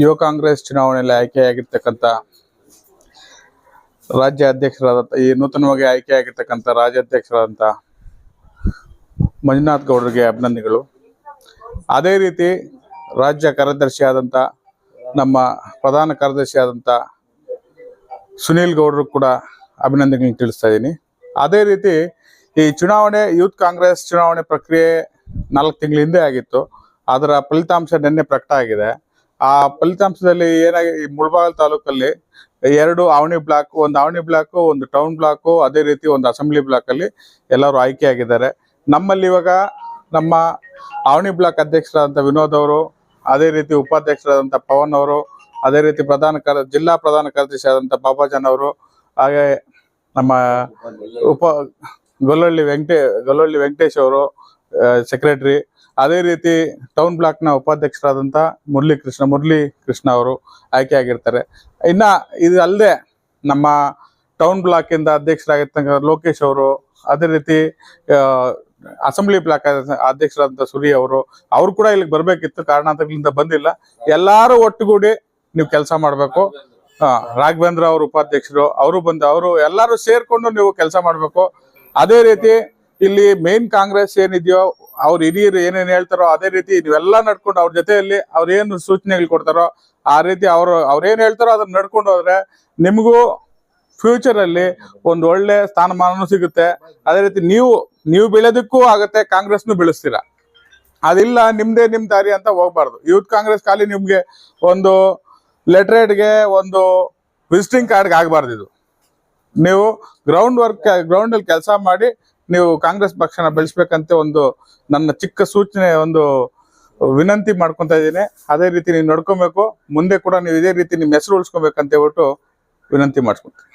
ಯುವ ಕಾಂಗ್ರೆಸ್ ಚುನಾವಣೆಯಲ್ಲಿ ಆಯ್ಕೆಯಾಗಿರ್ತಕ್ಕಂಥ ರಾಜ್ಯ ಅಧ್ಯಕ್ಷರಾದಂಥ, ಈ ನೂತನವಾಗಿ ಆಯ್ಕೆಯಾಗಿರ್ತಕ್ಕಂಥ ರಾಜ್ಯಾಧ್ಯಕ್ಷರಾದಂಥ ಮಂಜುನಾಥ್ ಗೌಡರಿಗೆ ಅಭಿನಂದನೆಗಳು. ಅದೇ ರೀತಿ ರಾಜ್ಯ ಕಾರ್ಯದರ್ಶಿಯಾದಂಥ, ನಮ್ಮ ಪ್ರಧಾನ ಕಾರ್ಯದರ್ಶಿಯಾದಂಥ ಸುನೀಲ್ ಗೌಡರು ಕೂಡ ಅಭಿನಂದನೆಗಳನ್ನು ತಿಳಿಸ್ತಾ ಇದ್ದೀನಿ. ಅದೇ ರೀತಿ ಈ ಚುನಾವಣೆ, ಯೂತ್ ಕಾಂಗ್ರೆಸ್ ಚುನಾವಣೆ ಪ್ರಕ್ರಿಯೆ ನಾಲ್ಕು ತಿಂಗಳ ಹಿಂದೆ ಆಗಿತ್ತು. ಅದರ ಫಲಿತಾಂಶ ನಿನ್ನೆ ಪ್ರಕಟ ಆಗಿದೆ. ಆ ಫಲಿತಾಂಶದಲ್ಲಿ ಏನಾಗಿ ಈ ಮುಳಬಾಗಲ್ ತಾಲೂಕಲ್ಲಿ ಎರಡು ಆವಣಿ ಬ್ಲಾಕ್, ಒಂದು ಆವಣಿ ಬ್ಲಾಕ್, ಒಂದು ಟೌನ್ ಬ್ಲಾಕ್, ಅದೇ ರೀತಿ ಒಂದು ಅಸೆಂಬ್ಲಿ ಬ್ಲಾಕ್ ಅಲ್ಲಿ ಎಲ್ಲರೂ ಆಯ್ಕೆಯಾಗಿದ್ದಾರೆ. ನಮ್ಮಲ್ಲಿ ಇವಾಗ ನಮ್ಮ ಆವಣಿ ಬ್ಲಾಕ್ ಅಧ್ಯಕ್ಷರಾದಂಥ ವಿನೋದ್ ಅವರು, ಅದೇ ರೀತಿ ಉಪಾಧ್ಯಕ್ಷರಾದಂಥ ಪವನ್ ಅವರು, ಅದೇ ರೀತಿ ಪ್ರಧಾನ ಜಿಲ್ಲಾ ಪ್ರಧಾನ ಕಾರ್ಯದರ್ಶಿ ಆದಂಥ ಬಾಬಾಜನ್ ಅವರು, ಹಾಗೆ ನಮ್ಮ ಉಪ ಗೊಲ್ಲಹಳ್ಳಿ ವೆಂಕಟೇ ಗೊಲ್ಲಹಳ್ಳಿ ವೆಂಕಟೇಶ್ ಅವರು ಸೆಕ್ರೆಟರಿ ಅದೇ ರೀತಿ ಟೌನ್ ಬ್ಲಾಕ್ನ ಉಪಾಧ್ಯಕ್ಷರಾದಂಥ ಮುರಳಿ ಕೃಷ್ಣ ಮುರಳಿ ಕೃಷ್ಣ ಅವರು ಆಯ್ಕೆ ಆಗಿರ್ತಾರೆ ಇನ್ನ ಇದು ಅಲ್ಲದೆ ನಮ್ಮ ಟೌನ್ ಬ್ಲಾಕ್ ಇಂದ ಅಧ್ಯಕ್ಷರಾಗಿರ್ತಕ್ಕ ಲೋಕೇಶ್ ಅವರು, ಅದೇ ರೀತಿ ಅಸೆಂಬ್ಲಿ ಬ್ಲಾಕ್ ಅಧ್ಯಕ್ಷರಾದಂಥ ಸುರಿ ಅವರು ಅವರು ಕೂಡ ಇಲ್ಲಿಗೆ ಬರಬೇಕಿತ್ತು, ಕಾರಣಾಂತರಗಳಿಂದ ಬಂದಿಲ್ಲ. ಎಲ್ಲರೂ ಒಟ್ಟುಗೂಡಿ ನೀವು ಕೆಲಸ ಮಾಡಬೇಕು. ರಾಘವೇಂದ್ರ ಅವರು ಉಪಾಧ್ಯಕ್ಷರು, ಅವರು ಬಂದು, ಅವರು ಎಲ್ಲರೂ ಸೇರಿಕೊಂಡು ನೀವು ಕೆಲಸ ಮಾಡಬೇಕು. ಅದೇ ರೀತಿ ಇಲ್ಲಿ ಮೇನ್ ಕಾಂಗ್ರೆಸ್ ಏನಿದೆಯೋ, ಅವ್ರ ಹಿರಿಯರು ಏನೇನ್ ಹೇಳ್ತಾರೋ ಅದೇ ರೀತಿ ನೀವೆಲ್ಲ ನಡ್ಕೊಂಡು ಅವ್ರ ಜೊತೆಯಲ್ಲಿ ಅವ್ರ ಏನು ಸೂಚನೆಗಳು ಕೊಡ್ತಾರೋ ಆ ರೀತಿ ಅವರು ಅವ್ರೇನ್ ಹೇಳ್ತಾರೋ ಅದನ್ನ ನಡ್ಕೊಂಡು ಹೋದ್ರೆ ನಿಮಗೂ ಫ್ಯೂಚರ್ ಅಲ್ಲಿ ಒಂದು ಒಳ್ಳೆ ಸ್ಥಾನಮಾನನೂ ಸಿಗುತ್ತೆ. ಅದೇ ರೀತಿ ನೀವು ನೀವು ಬೆಳೆದಕ್ಕೂ ಆಗುತ್ತೆ, ಕಾಂಗ್ರೆಸ್ನು ಬೆಳೆಸ್ತೀರಾ. ಅದಿಲ್ಲ, ನಿಮ್ದೇ ನಿಮ್ ದಾರಿ ಅಂತ ಹೋಗ್ಬಾರ್ದು. ಯೂತ್ ಕಾಂಗ್ರೆಸ್ ಖಾಲಿ ನಿಮ್ಗೆ ಒಂದು ಲೆಟ್ರೇಟ್ಗೆ ಒಂದು ವಿಸಿಟಿಂಗ್ ಕಾರ್ಡ್ಗೆ ಆಗಬಾರ್ದು ಇದು ನೀವು ಗ್ರೌಂಡ್ ವರ್ಕ್ ಗ್ರೌಂಡ್ ಅಲ್ಲಿ ಕೆಲಸ ಮಾಡಿ ನೀವು ಕಾಂಗ್ರೆಸ್ ಪಕ್ಷನ ಬೆಳೆಸ್ಬೇಕಂತ ಒಂದು ನನ್ನ ಚಿಕ್ಕ ಸೂಚನೆ, ಒಂದು ವಿನಂತಿ ಮಾಡ್ಕೊಂತ ಇದ್ದೀನಿ. ಅದೇ ರೀತಿ ನೀವು ನಡ್ಕೊಬೇಕು. ಮುಂದೆ ಕೂಡ ನೀವು ಇದೇ ರೀತಿ ನಿಮ್ಮ ಹೆಸರು ಉಳಿಸ್ಕೊಬೇಕಂತ ಹೇಳ್ಬಿಟ್ಟು ವಿನಂತಿ ಮಾಡ್ಕೊಂತೀನಿ